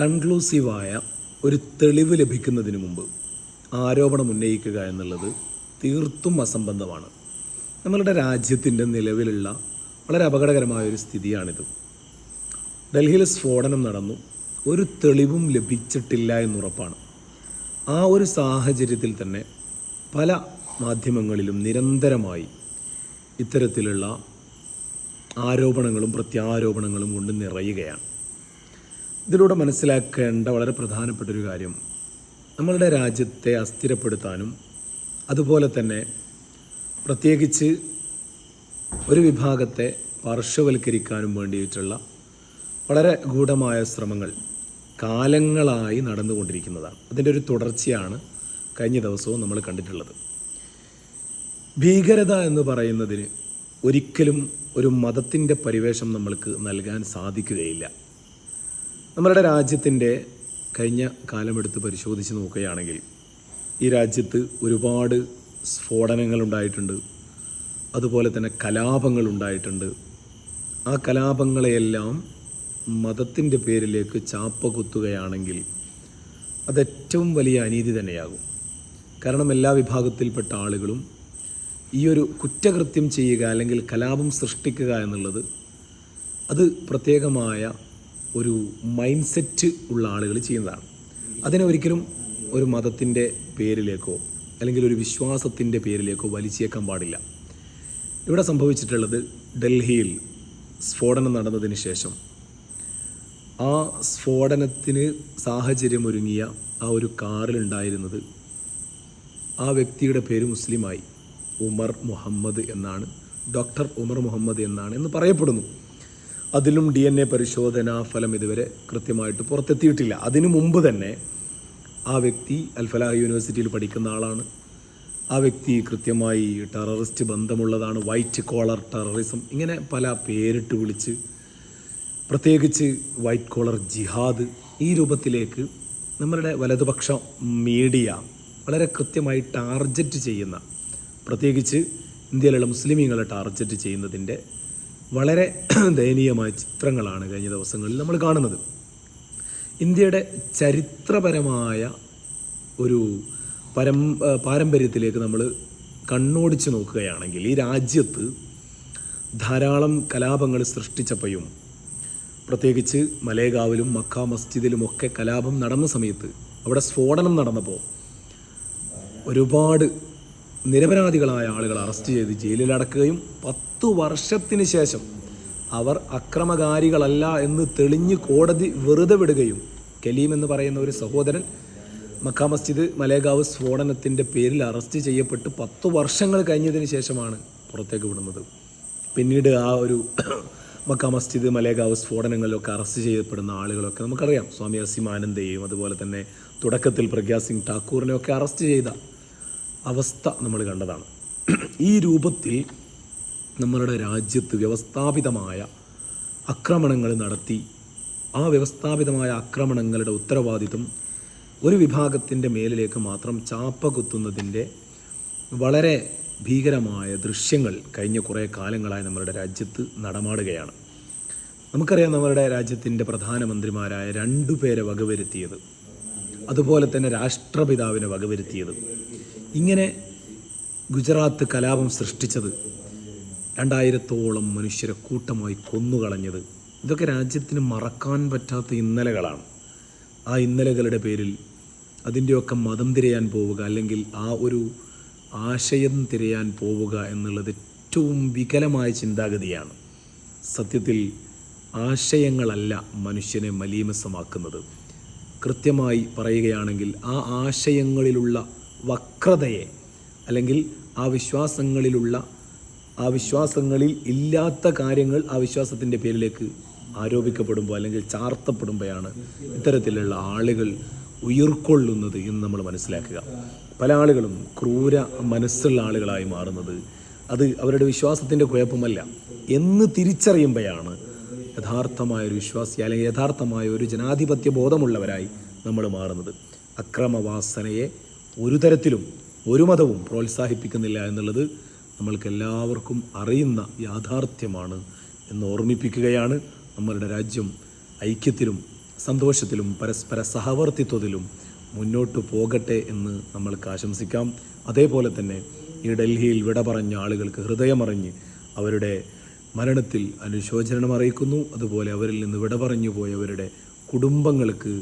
കൺക്ലൂസീവായ ഒരു തെളിവ് ലഭിക്കുന്നതിന് മുമ്പ് ആരോപണം ഉന്നയിക്കുക എന്നുള്ളത് തീർത്തും അസംബന്ധമാണ്. നമ്മളുടെ രാജ്യത്തിന്റെ നിലവിലുള്ള വളരെ അപകടകരമായ ഒരു സ്ഥിതിയാണിത്. ഡൽഹിയിൽ സ്ഫോടനം നടന്നു. ഒരു തെളിവും ലഭിച്ചിട്ടില്ല എന്നുറപ്പാണ്. ആ ഒരു സാഹചര്യത്തിൽ തന്നെ പല മാധ്യമങ്ങളിലും നിരന്തരമായി ഇത്തരത്തിലുള്ള ആരോപണങ്ങളും പ്രത്യാരോപണങ്ങളും കൊണ്ട് നിറയുകയാണ്. ഇതിലൂടെ മനസ്സിലാക്കേണ്ട വളരെ പ്രധാനപ്പെട്ട ഒരു കാര്യം. നമ്മളുടെ രാജ്യത്തെ അസ്ഥിരപ്പെടുത്താനും അതുപോലെ തന്നെ പ്രത്യേകിച്ച് ഒരു വിഭാഗത്തെ പാർശ്വവൽക്കരിക്കാനും വേണ്ടിയിട്ടുള്ള വളരെ ഗൂഢമായ ശ്രമങ്ങൾ കാലങ്ങളായി നടന്നുകൊണ്ടിരിക്കുന്നതാണ്. അതിന്റെ ഒരു തുടർച്ചയാണ് കഴിഞ്ഞ ദിവസവും നമ്മൾ കണ്ടിട്ടുള്ളത്. ഭീകരത എന്ന് പറയുന്നതിന് ഒരിക്കലും ഒരു മതത്തിന്റെ പരിവേഷം നമ്മൾക്ക് നൽകാൻ സാധിക്കുകയില്ല. നമ്മളുടെ രാജ്യത്തിന്റെ കഴിഞ്ഞ കാലമെടുത്ത് പരിശോധിച്ച് നോക്കുകയാണെങ്കിൽ ഈ രാജ്യത്ത് ഒരുപാട് സ്ഫോടനങ്ങൾ ഉണ്ടായിട്ടുണ്ട് അതുപോലെ തന്നെ കലാപങ്ങൾ ഉണ്ടായിട്ടുണ്ട് ആ കലാപങ്ങളെയെല്ലാം മതത്തിന്റെ പേരിലേക്ക് ചാപ്പ കുത്തുകയാണെങ്കിൽ അതേറ്റവും വലിയ അനീതി തന്നെയാകും. കാരണം എല്ലാ വിഭാഗത്തിൽപ്പെട്ട ആളുകളും ഈ ഒരു കുറ്റകൃത്യം ചെയ്യുക അല്ലെങ്കിൽ കലാപം സൃഷ്ടിക്കുക എന്നുള്ളത് അത് പ്രത്യേകമായ ഒരു മൈൻഡ് സെറ്റ് ഉള്ള ആളുകൾ ചെയ്യുന്നതാണ്. അതിനെ ഒരിക്കലും ഒരു മതത്തിന്റെ പേരിലേക്കോ അല്ലെങ്കിൽ ഒരു വിശ്വാസത്തിന്റെ പേരിലേക്കോ വലിച്ചേക്കാൻ പാടില്ല. ഇവിടെ സംഭവിച്ചിട്ടുള്ളത് ഡൽഹിയിൽ സ്ഫോടനം നടന്നതിന് ശേഷം. ആ സ്ഫോടനത്തിന് സാഹചര്യമൊരുങ്ങിയ ആ ഒരു കാറിലുണ്ടായിരുന്നത് ആ വ്യക്തിയുടെ പേര് മുസ്ലിമായി ഉമർ മുഹമ്മദ് എന്നാണ്. ഡോക്ടർ ഉമർ മുഹമ്മദ് എന്നാണ് എന്ന് പറയപ്പെടുന്നു. അതിലും ഡി എൻ എ പരിശോധനാ ഫലം ഇതുവരെ കൃത്യമായിട്ട് പുറത്തെത്തിയിട്ടില്ല. അതിനു മുമ്പ് തന്നെ ആ വ്യക്തി അൽഫലാഹ് യൂണിവേഴ്സിറ്റിയിൽ പഠിക്കുന്ന ആളാണ്. ആ വ്യക്തി കൃത്യമായി ടെററിസ്റ്റ് ബന്ധമുള്ളതാണ്. വൈറ്റ് കോളർ ടെററിസം ഇങ്ങനെ പല പേരിട്ട് വിളിച്ച് പ്രത്യേകിച്ച് വൈറ്റ് കോളർ ജിഹാദ് ഈ രൂപത്തിലേക്ക് നമ്മളുടെ വലതുപക്ഷ മീഡിയ വളരെ കൃത്യമായി ടാർജറ്റ് ചെയ്യുന്ന പ്രത്യേകിച്ച് ഇന്ത്യയിലുള്ള മുസ്ലിമീങ്ങളെ ടാർജറ്റ് ചെയ്യുന്നതിന്റെ വളരെ ദയനീയമായ ചിത്രങ്ങളാണ് കഴിഞ്ഞ ദിവസങ്ങളിൽ നമ്മൾ കാണുന്നത്. ഇന്ത്യയുടെ ചരിത്രപരമായ ഒരു പരം പാരമ്പര്യത്തിലേക്ക് നമ്മൾ കണ്ണോടിച്ച് നോക്കുകയാണെങ്കിൽ ഈ രാജ്യത്ത് ധാരാളം കലാപങ്ങൾ സൃഷ്ടിച്ചപ്പോഴും പ്രത്യേകിച്ച് മലേഗാവിലും മക്ക മസ്ജിദിലുമൊക്കെ കലാപം നടന്ന സമയത്ത് അവിടെ സ്ഫോടനം നടന്നപ്പോൾ ഒരുപാട് നിരപരാധികളായ ആളുകൾ അറസ്റ്റ് ചെയ്ത് ജയിലിലടക്കുകയും പത്തു വർഷത്തിന് ശേഷം അവർ അക്രമകാരികളല്ല എന്ന് തെളിഞ്ഞ് കോടതി വെറുതെ വിടുകയും കലീം എന്ന് പറയുന്ന ഒരു സഹോദരൻ മക്ക മസ്ജിദ് മലേഗാവ് സ്ഫോടനത്തിന്റെ പേരിൽ അറസ്റ്റ് ചെയ്യപ്പെട്ട് പത്ത് വർഷങ്ങൾ കഴിഞ്ഞതിന് ശേഷമാണ് പുറത്തേക്ക് വിടുന്നത്. പിന്നീട് ആ ഒരു മക്ക മസ്ജിദ് മലേഗാവ് സ്ഫോടനങ്ങളിലൊക്കെ അറസ്റ്റ് ചെയ്യപ്പെടുന്ന ആളുകളൊക്കെ നമുക്കറിയാം. സ്വാമി അസിമാനന്ദയും അതുപോലെ തന്നെ തുടക്കത്തിൽ പ്രഗ്യാ സിംഗ് ഠാക്കൂറിനെയൊക്കെ അറസ്റ്റ് ചെയ്ത അവസ്ഥ നമ്മൾ കണ്ടതാണ്. ഈ രൂപത്തിൽ നമ്മളുടെ രാജ്യത്ത് വ്യവസ്ഥാപിതമായ ആക്രമണങ്ങൾ നടത്തി ആ വ്യവസ്ഥാപിതമായ ആക്രമണങ്ങളുടെ ഉത്തരവാദിത്വം ഒരു വിഭാഗത്തിന്റെ മേലിലേക്ക് മാത്രം ചാപ്പ കുത്തുന്നതിന്റെ വളരെ ഭീകരമായ ദൃശ്യങ്ങൾ കഴിഞ്ഞ കുറേ കാലങ്ങളായി നമ്മളുടെ രാജ്യത്ത് നടമാടുകയാണ്. നമുക്കറിയാം നമ്മളുടെ രാജ്യത്തിന്റെ പ്രധാനമന്ത്രിമാരായ രണ്ടു പേരെ വകവരുത്തിയത്. അതുപോലെ തന്നെ രാഷ്ട്രപിതാവിനെ വകവരുത്തിയത്. ഇങ്ങനെ ഗുജറാത്ത് കലാപം സൃഷ്ടിച്ചത് രണ്ടായിരത്തോളം മനുഷ്യരെ കൂട്ടമായി കൊന്നുകളഞ്ഞത്. ഇതൊക്കെ രാജ്യത്തിന് മറക്കാൻ പറ്റാത്ത ഇന്നലകളാണ്. ആ ഇന്നലകളുടെ പേരിൽ അതിന്റെയൊക്കെ മതം തിരയാൻ പോവുക അല്ലെങ്കിൽ ആ ഒരു ആശയം തിരയാൻ പോവുക എന്നുള്ളത് ഏറ്റവും വികലമായ ചിന്താഗതിയാണ്. സത്യത്തിൽ ആശയങ്ങളല്ല മനുഷ്യനെ മലീമസമാക്കുന്നത്. കൃത്യമായി പറയുകയാണെങ്കിൽ ആ ആശയങ്ങളിലുള്ള വക്രതയെ അല്ലെങ്കിൽ ആ വിശ്വാസങ്ങളിലുള്ള ആ വിശ്വാസങ്ങളിൽ ഇല്ലാത്ത കാര്യങ്ങൾ ആ വിശ്വാസത്തിന്റെ പേരിലേക്ക് ആരോപിക്കപ്പെടുമ്പോൾ അല്ലെങ്കിൽ ചാർത്തപ്പെടുമ്പോഴാണ് ഇത്തരത്തിലുള്ള ആളുകൾ ഉയർക്കൊള്ളുന്നത് എന്ന് നമ്മൾ മനസ്സിലാക്കുക. പല ആളുകളും ക്രൂര മനസ്സുള്ള ആളുകളായി മാറുന്നത് അത് അവരുടെ വിശ്വാസത്തിന്റെ കുഴപ്പമല്ല എന്ന് തിരിച്ചറിയുമ്പോഴാണ് യഥാർത്ഥമായ ഒരു വിശ്വാസി അല്ലെങ്കിൽ യഥാർത്ഥമായ ഒരു ജനാധിപത്യ ബോധമുള്ളവരായി നമ്മൾ മാറുന്നത്. അക്രമവാസനയെ ഒരു തരത്തിലും ഒരു മതവും പ്രോത്സാഹിപ്പിക്കുന്നില്ല എന്നുള്ളത് നമ്മൾക്കെല്ലാവർക്കും അറിയുന്ന യാഥാർത്ഥ്യമാണ് എന്ന് ഓർമ്മിപ്പിക്കുകയാണ് നമ്മളുടെ രാജ്യം ഐക്യത്തിലും സന്തോഷത്തിലും പരസ്പര സഹവർത്തിത്വത്തിലും മുന്നോട്ട് പോകട്ടെ എന്ന് നമ്മൾക്ക് ആശംസിക്കാം. അതേപോലെ തന്നെ ഈ ഡൽഹിയിൽ വിട പറഞ്ഞ ആളുകൾക്ക് ഹൃദയമറിഞ്ഞ് അവരുടെ മരണത്തിൽ അനുശോചനം അറിയിക്കുന്നു. അതുപോലെ അവരിൽ നിന്ന് വിട പറഞ്ഞു പോയവരുടെ കുടുംബങ്ങൾക്ക്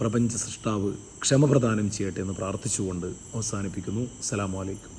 പ്രപഞ്ച സൃഷ്ടാവ് ക്ഷമ പ്രദാനം ചെയ്യട്ടെ എന്ന് പ്രാർത്ഥിച്ചുകൊണ്ട് അവസാനിപ്പിക്കുന്നു. അസലാമലൈക്കും